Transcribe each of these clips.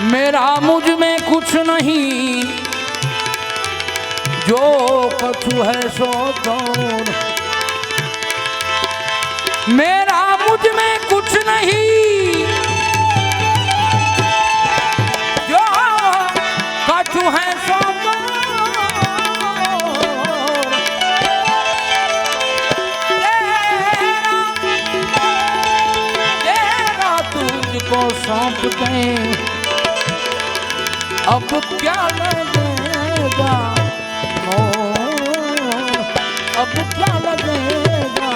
मेरा मुझ में कुछ नहीं जो कछु है सो कौन मेरा मुझ में कुछ नहीं जो कछु है सो कौन तेरा तेरा तुझको सौंप दें अब क्या लगेगा ओ, अब क्या लगेगा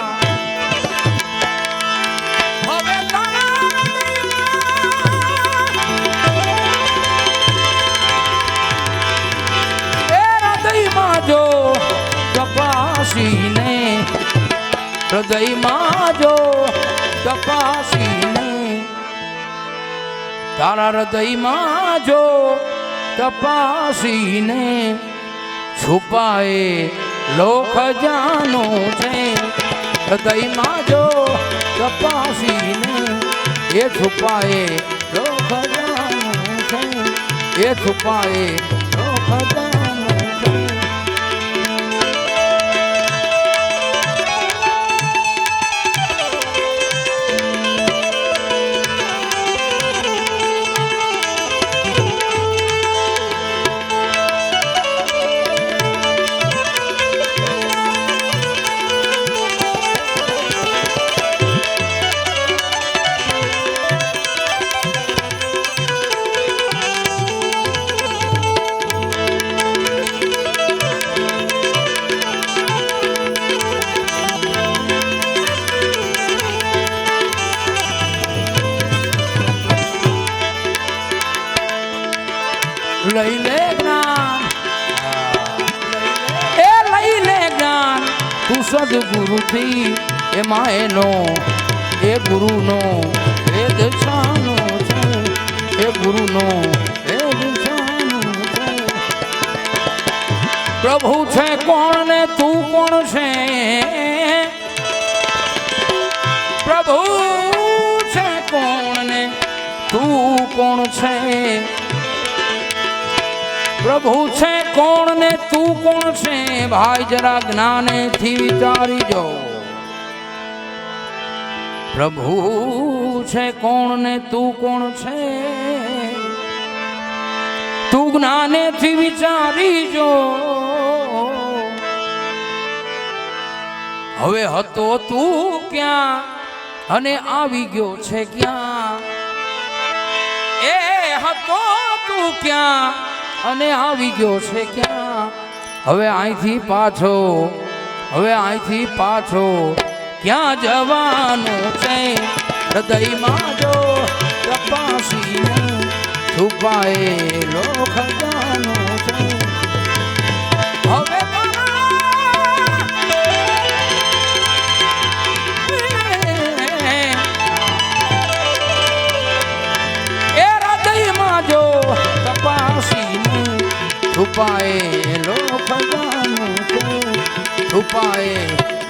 હવે તારા એ હૃદયમાં જો તપાસીને હૃદયમાં જો તપાસીને તારા હૃદયમાં જો તપાસીને છુપાએ લોક જાનો છે. હૃદયમાં જો તપાસીને એ છુપાએ લોક જાનો છે. એ છુપાએ લોક જાનો સદગુરુથી એમાં એનો, એ ગુરુનો, એ દિશાનો છે, એ ગુરુનો, એ દિશાનો છે. પ્રભુ છે કોણ ને તું કોણ છે? પ્રભુ છે કોણ ને તું કોણ છે? પ્રભુ છે કોણ ને તું કોણ છે? ભાઈ, જરા જ્ઞાનેથી વિચારી જો પ્રભુ છે કોણ ને તું કોણ છે? તું જ્ઞાનેથી વિચારી જો હવે હતો તું ક્યાં અને આવી ગયો છે ક્યાં? એ હતો તું ક્યાં અને આવી ગયો છે ક્યાં? હવે અહીંથી પાછો, હવે અહીંથી પાછો ક્યાં જવાનું છે? હૃદયમાં જો તપાસીને છુપાયેલો ખજાનો છુપાયેલો ખજાનો છે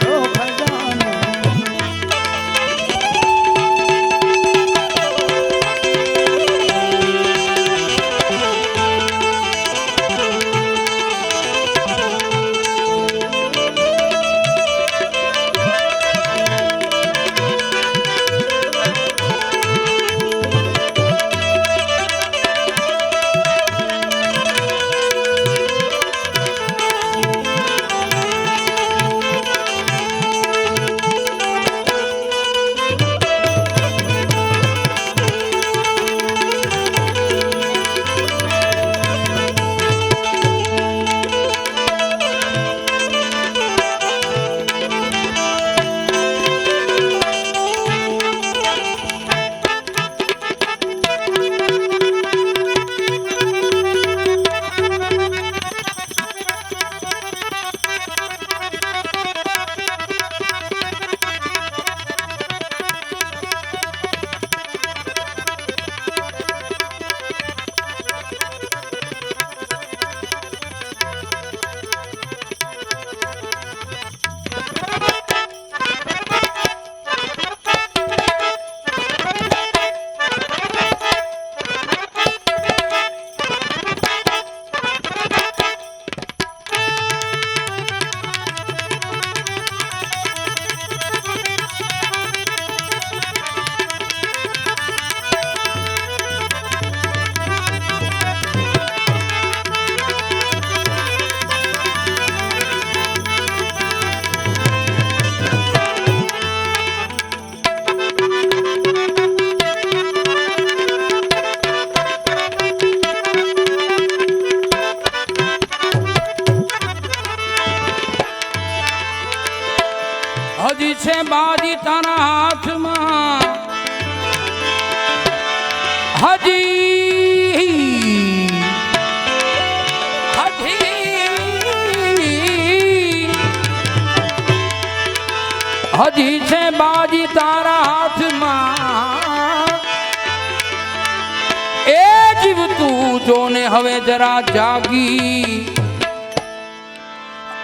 હજી છે બાજી તારા હાથમાં. એ જીવ તું જોને હવે જરા જાગી.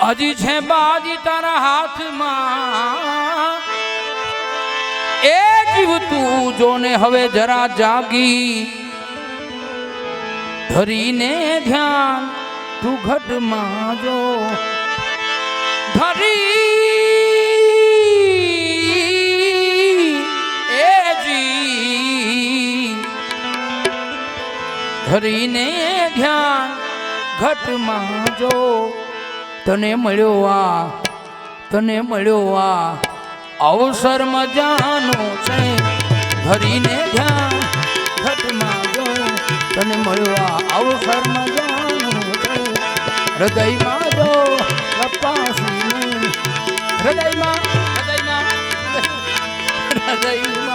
હજી છે બાજી તારા હાથમાં. એ જીવ તું જોને હવે જરા જાગી. ધરીને ધ્યાન તું ઘટમાં જો. ધરી ધરીને ધ્યાન ઘટમાં જો તને મળ્યો આ, તને મળ્યો આ અવસર મજાનો છે. ધરીને ધ્યાન ઘટમાં જો તને મળ્યો આ અવસર મજાનો છે. હૃદયમાં જો કપાસી હૃદયમાં હૃદયમાં હૃદયમાં.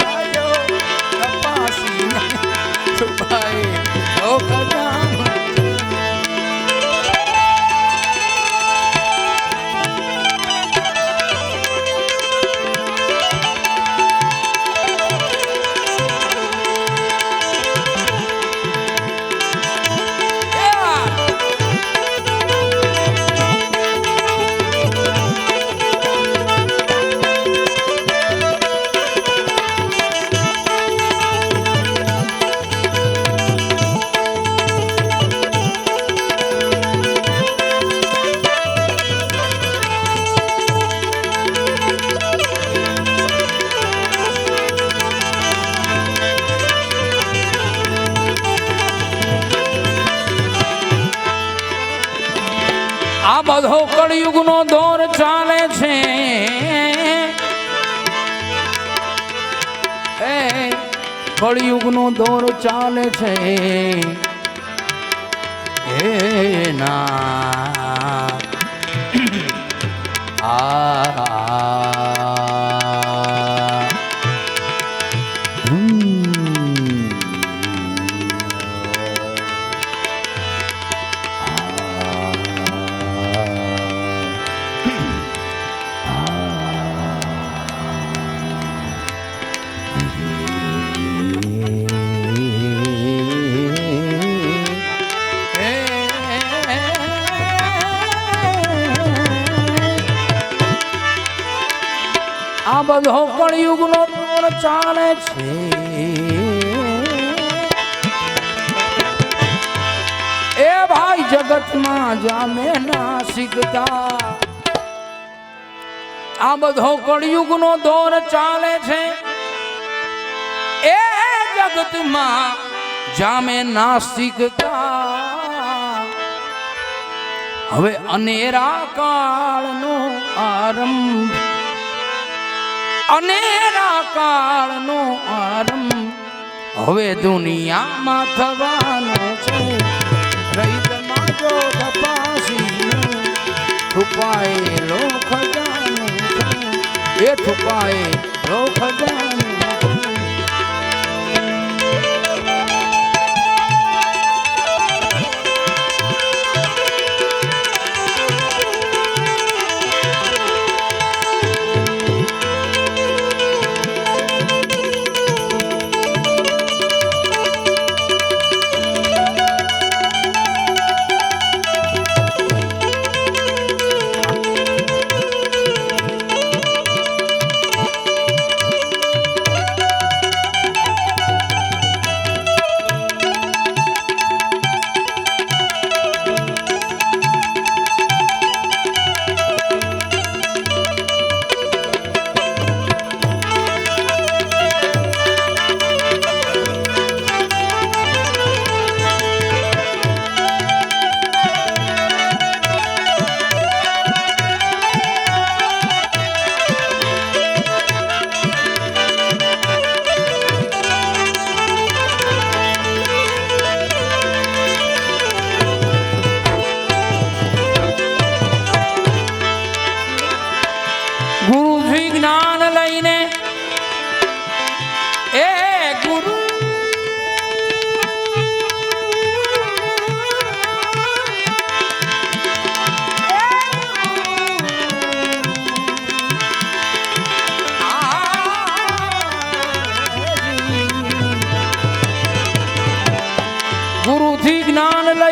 આ બધો કળિયુગનો દોર ચાલે છે. કળિયુગનો દોર ચાલે છે. હે ના. આ પણ યુગનો પણ ચાલે છે. એ ભાઈ જગતમાં જામે ના શીખતા આ બધો કળિયુગનો દોર ચાલે છે. એ જગતમાં જામે નાસ્તિકતા હવે અનેરા કાળનો આરંભ અનેરા કાળનો આરંભ હવે દુનિયામાં થવાનો છે. જો તપાસી છુપાયેલો ખજાનો છે. એ છુપાયેલો ખજાનો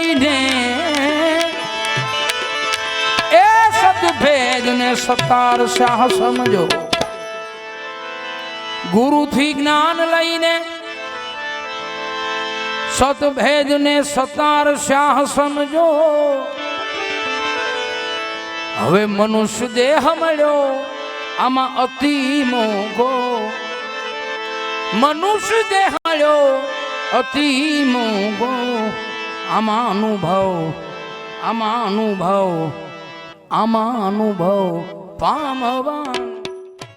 લઈને એ સદભેદ ને સતાર શાહ સમજો. ગુરુથી જ્ઞાન લઈને સતભેદ ને સતાર શાહ સમજો. હવે મનુષ્ય દેહ મળ્યો, આમાં અતિ મોઘો. મનુષ્ય દેહ મળ્યો, અતિ મોઘો. આમાં અનુભવ આમાં અનુભવ આમાં અનુભવ. પામવાન